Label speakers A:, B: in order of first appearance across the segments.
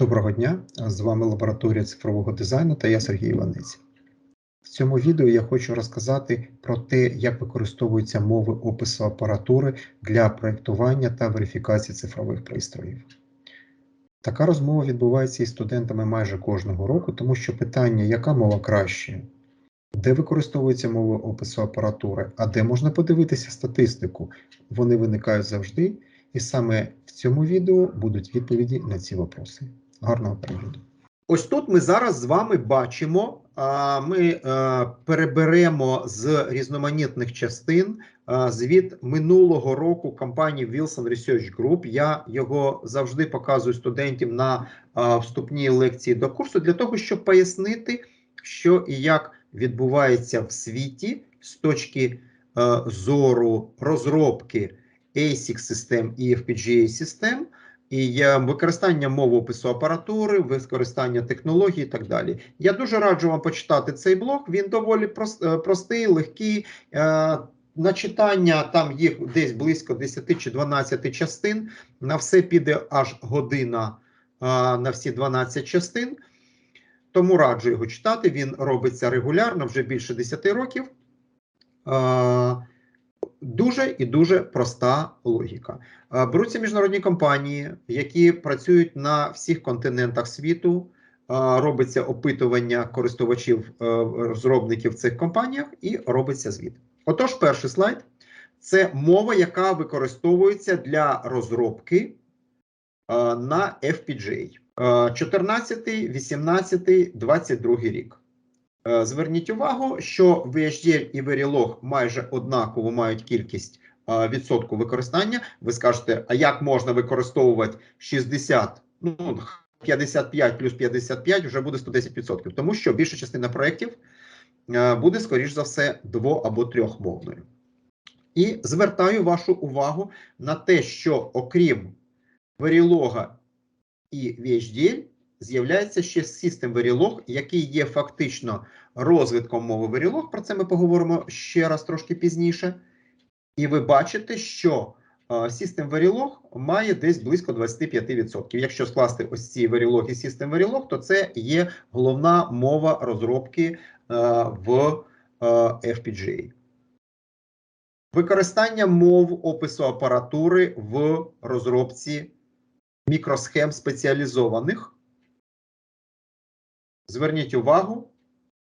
A: Доброго дня! З вами лабораторія цифрового дизайну та я Сергій Іванець. В цьому відео я хочу розказати про те, як використовуються мови опису апаратури для проєктування та верифікації цифрових пристроїв. Така розмова відбувається із студентами майже кожного року, тому що питання, яка мова краще, де використовується мова опису апаратури, а де можна подивитися статистику, вони виникають завжди, і саме в цьому відео будуть відповіді на ці вопроси. Гарного перегляду. Ось тут ми зараз з вами бачимо. Ми переберемо з різноманітних частин звіт минулого року компанії Wilson Research Group. Я його завжди показую студентам на вступній лекції до курсу для того, щоб пояснити, що і як відбувається в світі з точки зору розробки ASIC систем і FPGA систем і використання мовопису апаратури, використання технологій і так далі. Я дуже раджу вам почитати цей блог. Він доволі е, простий, легкий. Е, на читання там їх десь близько 10 чи 12 частин. На все піде аж година е, на всі 12 частин. Тому раджу його читати. Він робиться регулярно вже більше 10 років. Дуже і дуже проста логіка. Беруться міжнародні компанії, які працюють на всіх континентах світу. Робиться опитування користувачів е, розробників цих компаніях, і робиться звіт. Отож, перший слайд це мова, яка використовується для розробки на FPGA. 14, 18, 22 рік. Е, зверніть увагу, що VHDL і Verilog майже однаково мають кількість е, відсотку використання. Ви скажете, а як можна використовувати 60, ну 55 плюс 55 вже буде 110%, тому що більша частина проєктів е, буде, скоріш за все, дво- або трьохмовною. І звертаю вашу увагу на те, що окрім Verilog і VHDL, з'являється ще System Verilog, який є фактично розвитком мови Verilog. Про це ми поговоримо ще раз трошки пізніше. І ви бачите, що System Verilog має десь близько 25%. Якщо скласти ось ці Verilog і System Verilog, то це є головна мова розробки в FPGA. Використання мов опису апаратури в розробці мікросхем спеціалізованих Зверніть увагу,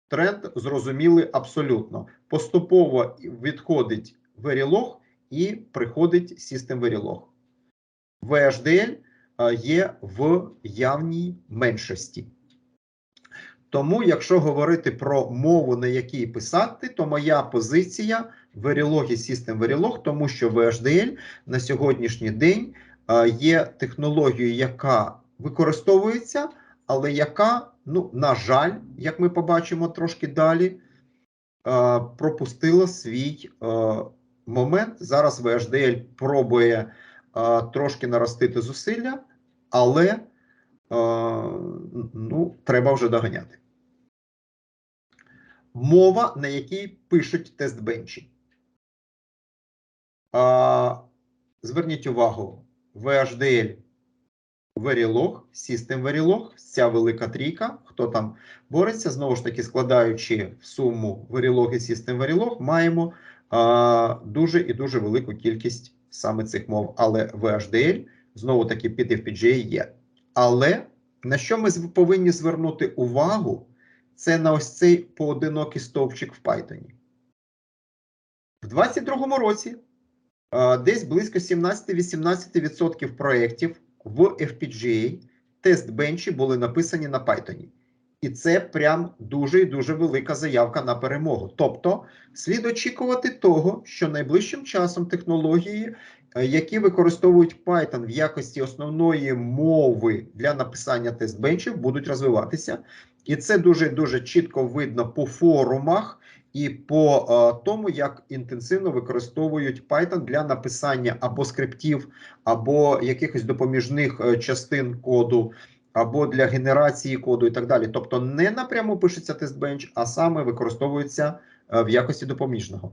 A: тренд зрозумілий абсолютно. Поступово відходить Verilog і приходить System Verilog. VHDL є в явній меншості. Тому, якщо говорити про мову, на якій писати, то моя позиція Verilog і System Verilog, тому що VHDL на сьогоднішній день є технологією, яка використовується, але яка ну, на жаль, як ми побачимо трошки далі, е, пропустила свій е, момент. Зараз VHDL пробує е, трошки наростити зусилля, але ну, треба вже доганяти. Мова, на якій пишуть тестбенчі. Зверніть увагу, VHDL Verilog, System Verilog, ця велика трійка, хто там бореться, знову ж таки, складаючи в суму Verilog і System Verilog, маємо а, дуже і дуже велику кількість саме цих мов. Але VHDL, знову таки, під FPGA є. Але на що ми повинні звернути увагу, це на ось цей поодинокий стовпчик в Python. В 2022 році а, десь близько 17-18% проєктів в FPGA тест-бенчі були написані на Python. І це прям дуже і дуже велика заявка на перемогу. Тобто, слід очікувати того, що найближчим часом технології, е, які використовують Python в якості основної мови для написання тест-бенчів, будуть розвиватися. І це дуже дуже чітко видно по форумах і по е, тому, як інтенсивно використовують Python для написання або скриптів, або якихось допоміжних е, частин коду, або для генерації коду, і так далі. Тобто, не напряму пишеться тестбенч, а саме використовується е, в якості допоміжного.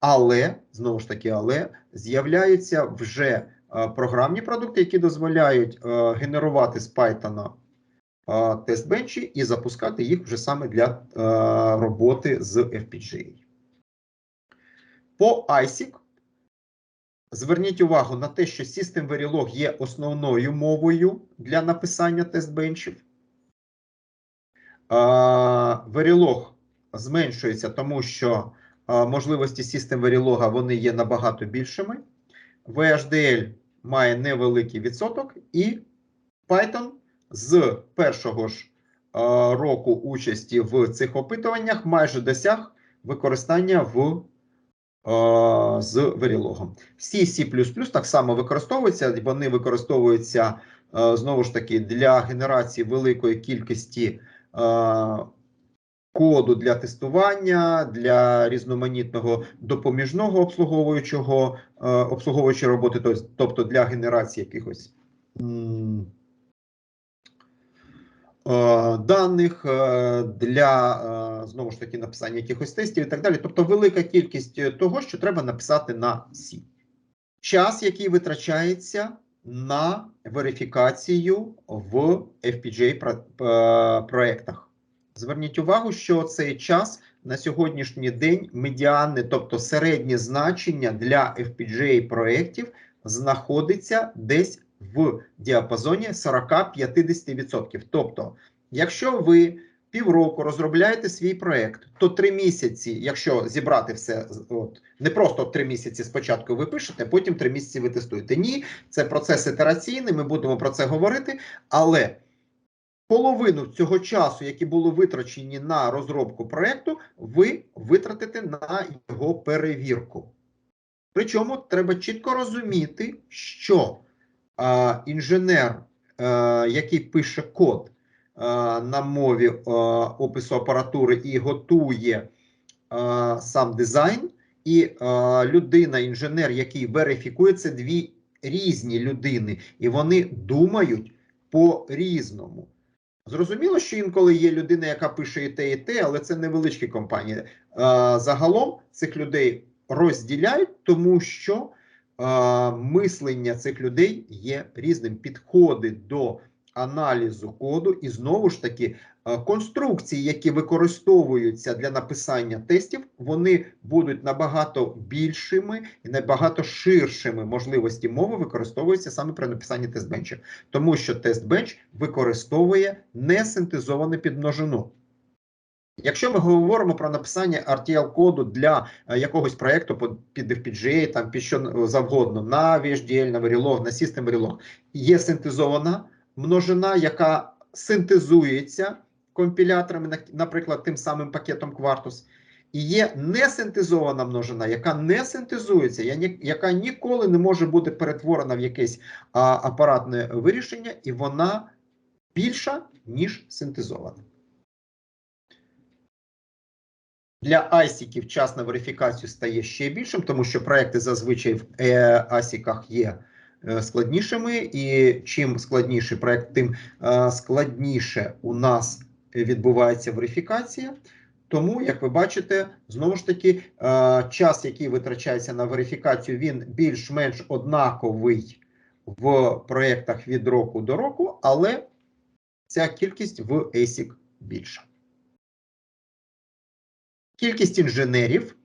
A: Але знову ж таки, але з'являються вже програмні продукти, які дозволяють генерувати з Python е, тест-бенчі і запускати їх вже саме для е, роботи з FPGA. По ISIC зверніть увагу на те, що System Verilog є основною мовою для написання тест-бенчів. Verilog зменшується, тому що можливості System Verilog вони є набагато більшими. VHDL має невеликий відсоток, і Python з першого ж року участі в цих опитуваннях майже досяг використання в, з Verilog. C, C++ так само використовуються, вони використовуються знову ж таки для генерації великої кількості коду для тестування, для різноманітного допоміжного обслуговуючого обслуговуючої роботи, тобто для генерації якихось даних, е, для е, знову ж таки написання якихось тестів і так далі. Тобто велика кількість е, того, що треба написати на C. Час, який витрачається на верифікацію в FPGA е, проектах. Зверніть увагу, що цей час на сьогоднішній день медіани, тобто середнє значення для FPGA проєктів, знаходиться десь в діапазоні 40-50%. Тобто, якщо ви півроку розробляєте свій проєкт, то три місяці, якщо зібрати все, от не просто три місяці спочатку ви пишете, потім три місяці ви тестуєте. Ні, це процес ітераційний, ми будемо про це говорити, але половину цього часу, які були витрачені на розробку проекту, ви витратите на його перевірку. Причому треба чітко розуміти, що інженер, який пише код на мові опису апаратури і готує сам дизайн, і людина, інженер, який верифікує, це дві різні людини, і вони думають по-різному. Зрозуміло, що інколи є людина, яка пише і те, і те, але це невеличкі компанії. Е, Загалом цих людей розділяють, тому що е, мислення цих людей є різним. Підходи до аналізу коду і знову ж таки е, конструкції, які використовуються для написання тестів, вони будуть набагато більшими і набагато ширшими можливості мови використовуються саме при написанні тест-бенчів тому що тест-бенч використовує несинтезовану підмножину. Якщо ми говоримо про написання RTL-коду для е, якогось проєкту під FPGA, там під що завгодно, на VHDL, на Verilog, на System Verilog, є синтезована множина, яка синтезується компіляторами, наприклад, тим самим пакетом Quartus, і є несинтезована множина, яка не синтезується, яка ніколи не може бути перетворена в якесь апаратне вирішення, і вона більша, ніж синтезована. Для ASIC час на верифікацію стає ще більшим, тому що проекти зазвичай в е, ASIC є е, складнішими, і чим складніший проект, тим е, складніше у нас відбувається верифікація. Тому, як ви бачите, знову ж таки, час, який витрачається на верифікацію, він більш-менш однаковий в проєктах від року до року, але ця кількість в ASIC більша. Кількість інженерів,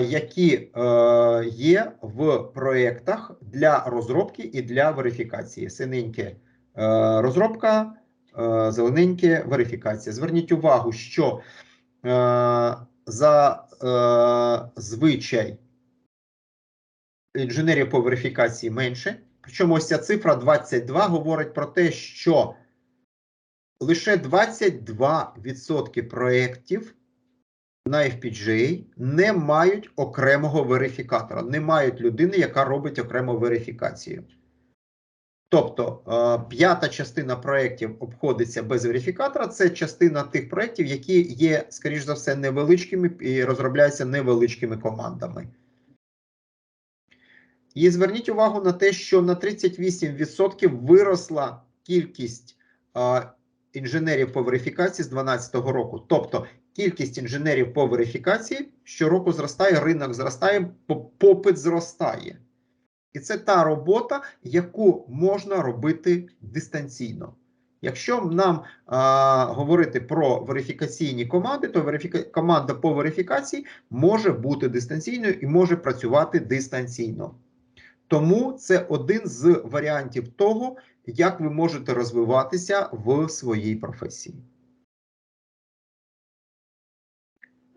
A: які є в проєктах для розробки і для верифікації. Синеньке розробка, зелененьке верифікація. Зверніть увагу, що за звичай інженерів по верифікації менше. Причому ось ця цифра 22 говорить про те, що лише 22% проєктів на FPGA не мають окремого верифікатора, не мають людини, яка робить окрему верифікацію. Тобто е, п'ята частина проєктів обходиться без верифікатора. Це частина тих проєктів, які є, скоріш за все, невеличкими і розробляються невеличкими командами. І зверніть увагу на те, що на 38% виросла кількість а, інженерів по верифікації з 2012 року. Тобто кількість інженерів по верифікації щороку зростає, ринок зростає, попит зростає. І це та робота, яку можна робити дистанційно. Якщо нам а, говорити про верифікаційні команди, то верифіка... команда по верифікації може бути дистанційною і може працювати дистанційно. Тому це один з варіантів того, як ви можете розвиватися в своїй професії.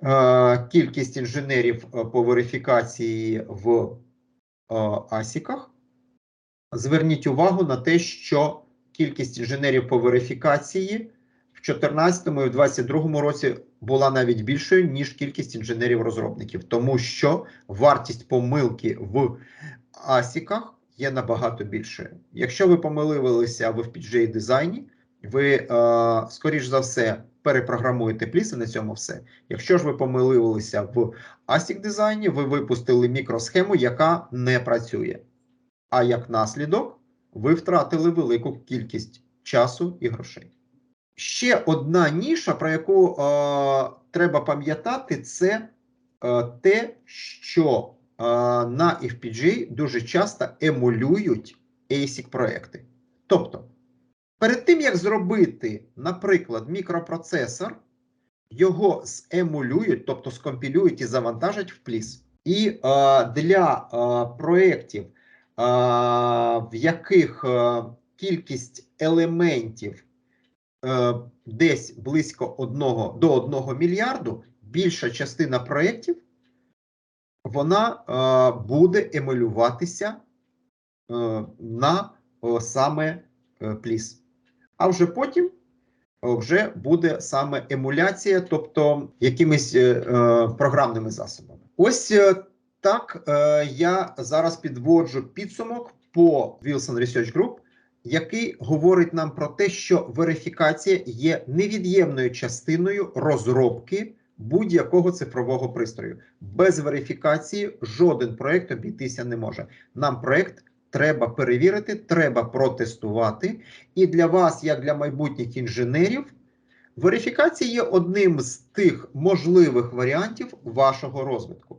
A: Е, Кількість інженерів е, по верифікації в е, АСІКах. Зверніть увагу на те, що кількість інженерів по верифікації в 2014 і в 2022 році була навіть більшою, ніж кількість інженерів-розробників, тому що вартість помилки в асіках є набагато більшою. Якщо ви помилилися в FPGA дизайні, ви, е, скоріш за все, перепрограмуєте пліс на цьому все. Якщо ж ви помилилися в ASIC дизайні, ви випустили мікросхему, яка не працює. А як наслідок, ви втратили велику кількість часу і грошей. Ще одна ніша, про яку е, треба пам'ятати, це е, те, що на FPGA дуже часто емулюють ASIC проекти. Тобто, перед тим як зробити, наприклад, мікропроцесор, його земулюють, тобто скомпілюють і завантажать в пліс. І е, для е, проєктів, е, в яких е, кількість елементів е, десь близько одного, до 1 мільярду, більша частина проєктів, вона е, буде емулюватися е, на саме е, пліс. А вже потім вже буде саме емуляція, тобто якимись програмними засобами. Ось так я зараз підводжу підсумок по Wilson Research Group, який говорить нам про те, що верифікація є невід'ємною частиною розробки будь-якого цифрового пристрою. Без верифікації жоден проект обійтися не може. Нам проект треба перевірити, треба протестувати. І для вас, як для майбутніх інженерів, верифікація є одним з тих можливих варіантів вашого розвитку.